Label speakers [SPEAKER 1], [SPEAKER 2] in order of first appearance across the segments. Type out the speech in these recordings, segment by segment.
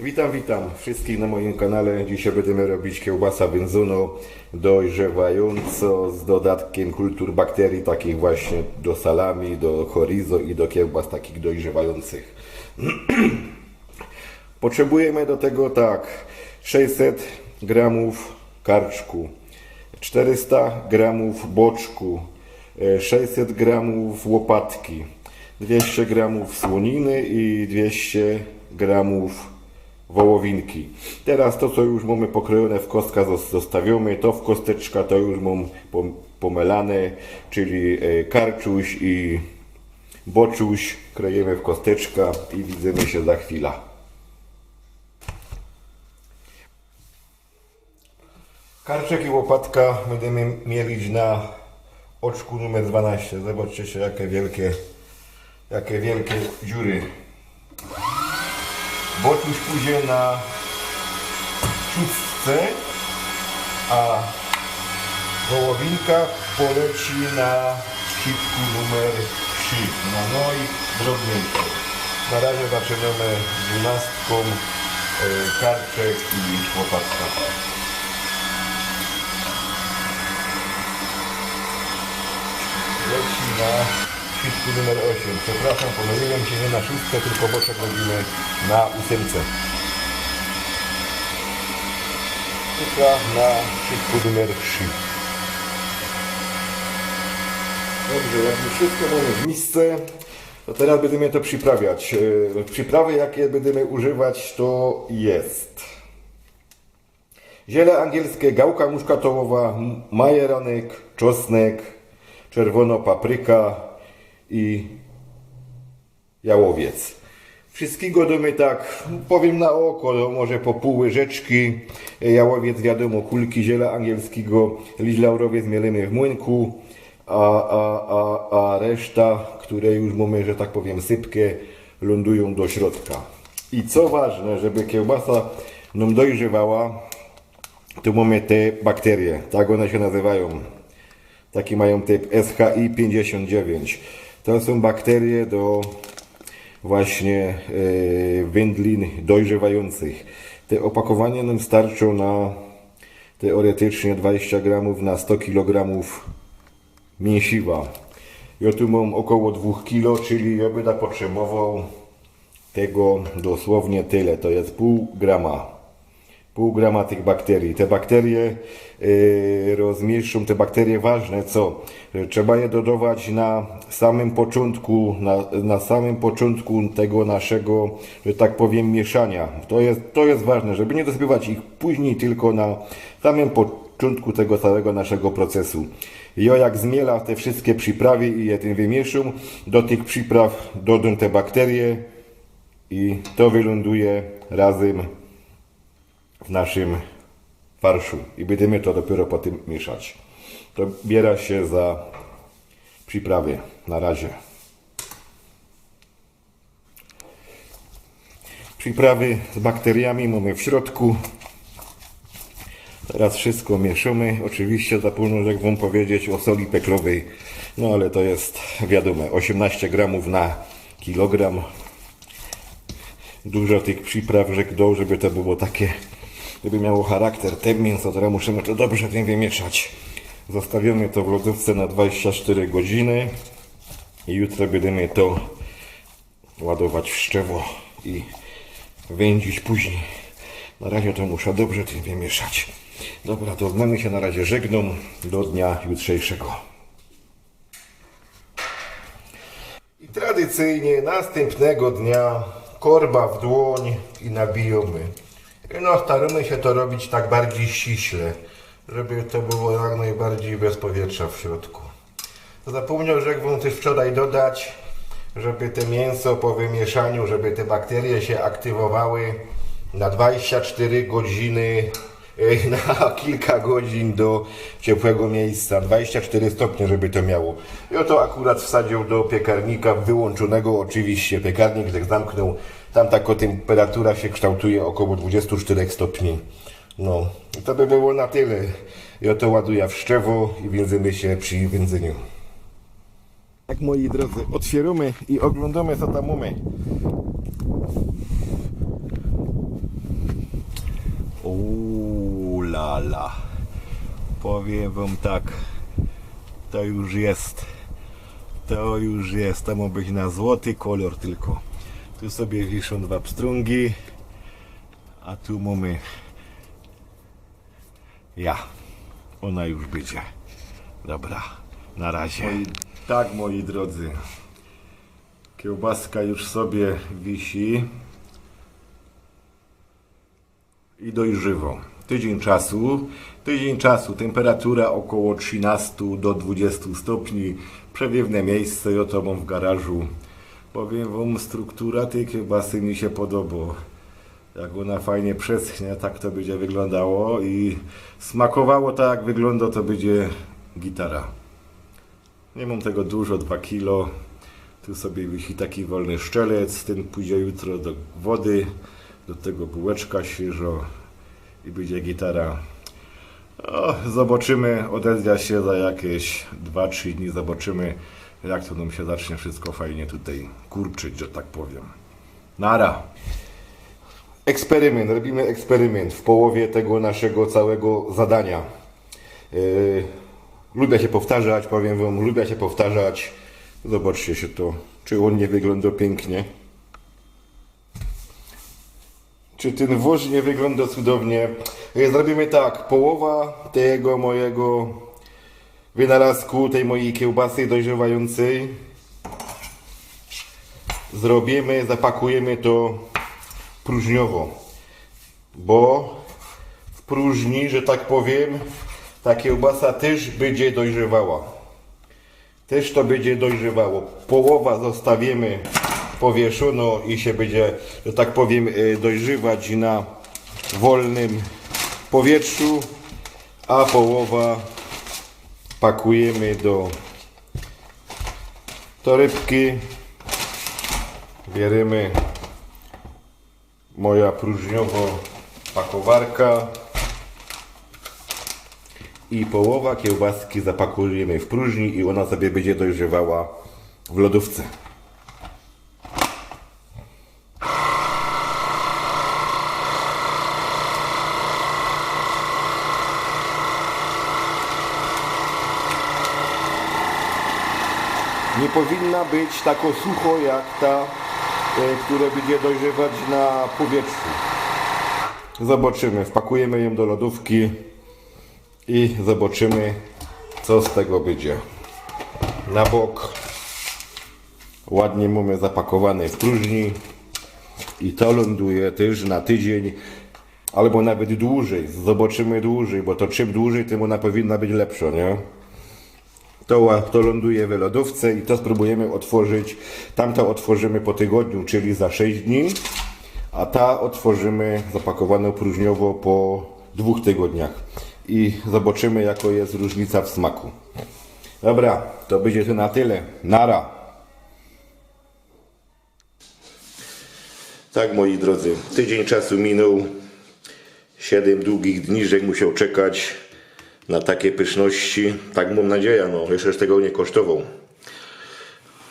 [SPEAKER 1] Witam, witam wszystkich na moim kanale. Dzisiaj będziemy robić kiełbasa wędzono dojrzewająco z dodatkiem kultur bakterii takich właśnie do salami, do chorizo i do kiełbas takich dojrzewających. Potrzebujemy do tego tak 600 gramów karczku, 400 gramów boczku, e, 600 gramów łopatki, 200 gramów słoniny i 200 gramów wołowinki. Teraz to, co już mamy pokrojone w kostka, zos- zostawiamy. To w kosteczka to już mam pom- pomelane, czyli e, karczuś i boczuś krojemy w kosteczka i widzimy się za chwilę. Karczek i łopatka będziemy mieli na oczku numer 12. Zobaczcie się jakie wielkie, jakie wielkie dziury. Boczuś pójdzie na szóstce, a wołowinka poleci na szybku numer 3. No, no i drobniejsze. Na razie zaczynamy dwunastką e, karczek i łopatka. leci na świtku numer 8. Przepraszam, pomyliłem się nie na szóstkę, tylko boczek robimy na ósemce. Tylko na świtku numer 3. Dobrze, jak już wszystko mamy w misce, to teraz będziemy to przyprawiać. E, Przyprawy, jakie będziemy używać, to jest Ziele angielskie, gałka muszkatołowa, majeranek, czosnek, czerwono papryka i jałowiec. Wszystkiego domy tak, powiem na oko, no może po pół łyżeczki, jałowiec wiadomo, kulki ziela angielskiego, liść laurowiec mielimy w młynku, a, a, a, a reszta, które już mamy, że tak powiem, sypkę, lądują do środka. I co ważne, żeby kiełbasa nam dojrzewała, tu mamy te bakterie, tak one się nazywają. Taki mają typ SHI 59. To są bakterie do właśnie e, wędlin dojrzewających. Te opakowania nam starczą na teoretycznie 20 gramów na 100 kg mięsiwa. Ja tu mam około 2 kg, czyli ja będę potrzebował tego dosłownie tyle. To jest pół grama pół grama tych bakterii. Te bakterie yy, rozmieszczą, te bakterie ważne, co? Że Trzeba je dodawać na samym początku, na, na samym początku tego naszego, że tak powiem, mieszania. To jest, to jest ważne, żeby nie dosypywać ich później, tylko na samym początku tego całego naszego procesu. Jo jak zmiela te wszystkie przyprawy i je tym wymieszą, do tych przypraw dodam te bakterie i to wyląduje razem w naszym farszu i będziemy to dopiero po tym mieszać. To biera się za przyprawy na razie. Przyprawy z bakteriami mamy w środku. Teraz wszystko mieszamy. Oczywiście zapomnę, jak wam powiedzieć o soli peklowej. No ale to jest wiadome. 18 gramów na kilogram dużo tych przypraw rzekł, żeby to było takie, żeby miało charakter te mięso, teraz musimy to dobrze tym wymieszać. Zostawiamy to w lodówce na 24 godziny i jutro będziemy to ładować w szczewo i wędzić później. Na razie to muszę dobrze tym wymieszać. Dobra, to mamy się na razie żegną do dnia jutrzejszego. I tradycyjnie następnego dnia korba w dłoń i nabijamy. No, staramy się to robić tak bardziej ściśle, żeby to było jak najbardziej bez powietrza w środku. Zapomniał, że wam też wczoraj dodać, żeby te mięso po wymieszaniu, żeby te bakterie się aktywowały na 24 godziny, na kilka godzin do ciepłego miejsca. 24 stopnie, żeby to miało. Ja to akurat wsadził do piekarnika wyłączonego oczywiście. Piekarnik jak zamknął, tam taka temperatura się kształtuje około 24 stopni. No, i to by było na tyle. Ja to ładuję w szczewo i więzymy się przy więzeniu. Tak moi drodzy, otwieramy i oglądamy co tam mamy. Uuu, la, la. Powiem wam tak, to już jest, to już jest, to ma być na złoty kolor tylko. Tu sobie wiszą dwa pstrągi, a tu mamy ja. Ona już będzie. Dobra, na razie. tak, moi drodzy, kiełbaska już sobie wisi i dojrzywą. Tydzień czasu, tydzień czasu, temperatura około 13 do 20 stopni, przewiewne miejsce, ja to mam w garażu. Powiem wam, struktura tej kiełbasy mi się podoba. Jak ona fajnie przeschnie, tak to będzie wyglądało i smakowało tak jak wygląda, to będzie gitara. Nie mam tego dużo, 2 kilo. Tu sobie wisi taki wolny szczelec, ten pójdzie jutro do wody, do tego bułeczka świeżo i będzie gitara. O, zobaczymy, odezwia się za jakieś 2-3 dni, zobaczymy jak to nam się zacznie wszystko fajnie tutaj kurczyć, że tak powiem. Nara! Eksperyment, robimy eksperyment w połowie tego naszego całego zadania. Yy, lubię się powtarzać, powiem wam, lubię się powtarzać. Zobaczcie się to, czy on nie wygląda pięknie. Czy ten wóz nie wygląda cudownie? Yy, Zrobimy tak, połowa tego mojego wynalazku, tej mojej kiełbasy dojrzewającej. Zrobimy, zapakujemy to próżniowo, bo w próżni, że tak powiem, ta kiełbasa też będzie dojrzewała. Też to będzie dojrzewało. Połowa zostawimy powieszono i się będzie, że tak powiem, e, dojrzewać na wolnym powietrzu, a połowa pakujemy do torebki. Bierzemy moja próżniowo pakowarka i połowa kiełbaski zapakujemy w próżni i ona sobie będzie dojrzewała w lodówce. Nie powinna być tak sucho jak ta, e, która będzie dojrzewać na powietrzu. Zobaczymy, wpakujemy ją do lodówki i zobaczymy co z tego będzie. Na bok ładnie mamy zapakowane w próżni i to ląduje też na tydzień albo nawet dłużej. Zobaczymy dłużej, bo to czym dłużej, tym ona powinna być lepsza, nie? To, to ląduje w lodówce i to spróbujemy otworzyć. Tamta otworzymy po tygodniu, czyli za 6 dni, a ta otworzymy zapakowaną próżniowo po dwóch tygodniach. I zobaczymy, jaka jest różnica w smaku. Dobra, to będzie to na tyle. Nara. Tak, moi drodzy, tydzień czasu minął. Siedem długich dni, że musiał czekać na takie pyszności. Tak mam nadzieję, no jeszcze tego nie kosztował.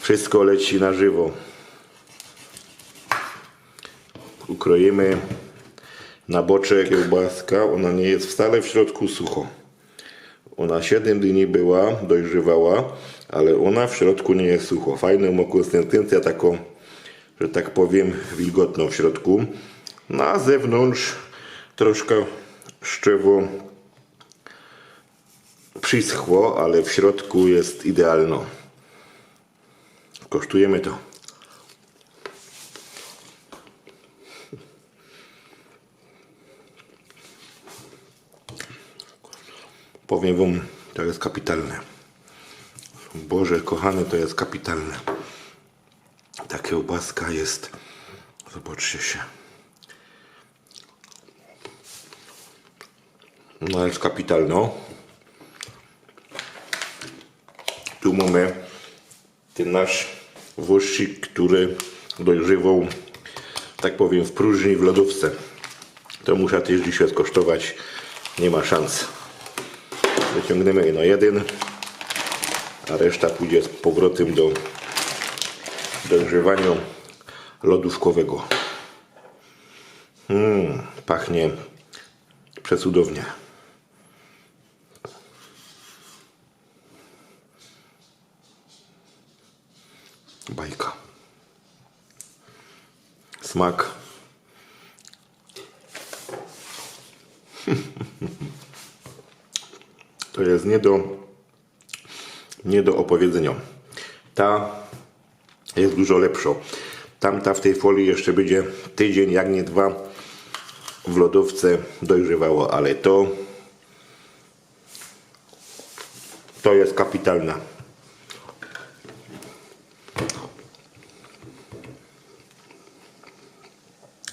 [SPEAKER 1] Wszystko leci na żywo. Ukroimy na boczek kiełbaska. Ona nie jest wcale w środku sucho. Ona 7 dni była, dojrzewała, ale ona w środku nie jest sucho. Fajną ma konsystencję taką, że tak powiem, wilgotną w środku. Na zewnątrz troszkę szczewo przyschło, ale w środku jest idealno. Kosztujemy to. Powiem wam, to jest kapitalne. Boże, kochane, to jest kapitalne. Ta kiełbaska jest, zobaczcie się. No jest kapitalno. Tu mamy ten nasz włościk, który dojrzewał, tak powiem, w próżni w lodówce. To muszę też dzisiaj skosztować. Nie ma szans. Wyciągniemy jedno jeden, a reszta pójdzie z powrotem do dojrzewania lodówkowego. Mm, pachnie
[SPEAKER 2] Przecudownie. Bajka. Smak. To jest nie do, nie do opowiedzenia. Ta jest dużo lepsza. Tamta w tej folii jeszcze będzie tydzień, jak nie dwa w lodówce dojrzewało, ale to to jest kapitalna.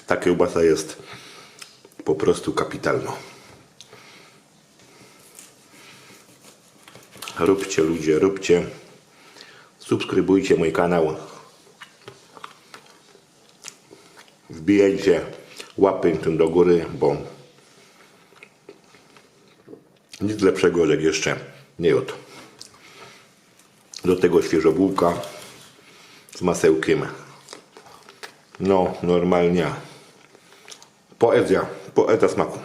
[SPEAKER 2] Ta kiełbasa jest po prostu kapitalna. Róbcie ludzie, róbcie. Subskrybujcie mój kanał. Wbijajcie łapy tu do góry, bo nic lepszego jak jeszcze nie jadł. Do tego świeżo bułka z masełkiem. No, normalnie. Poezja, poeta smaku.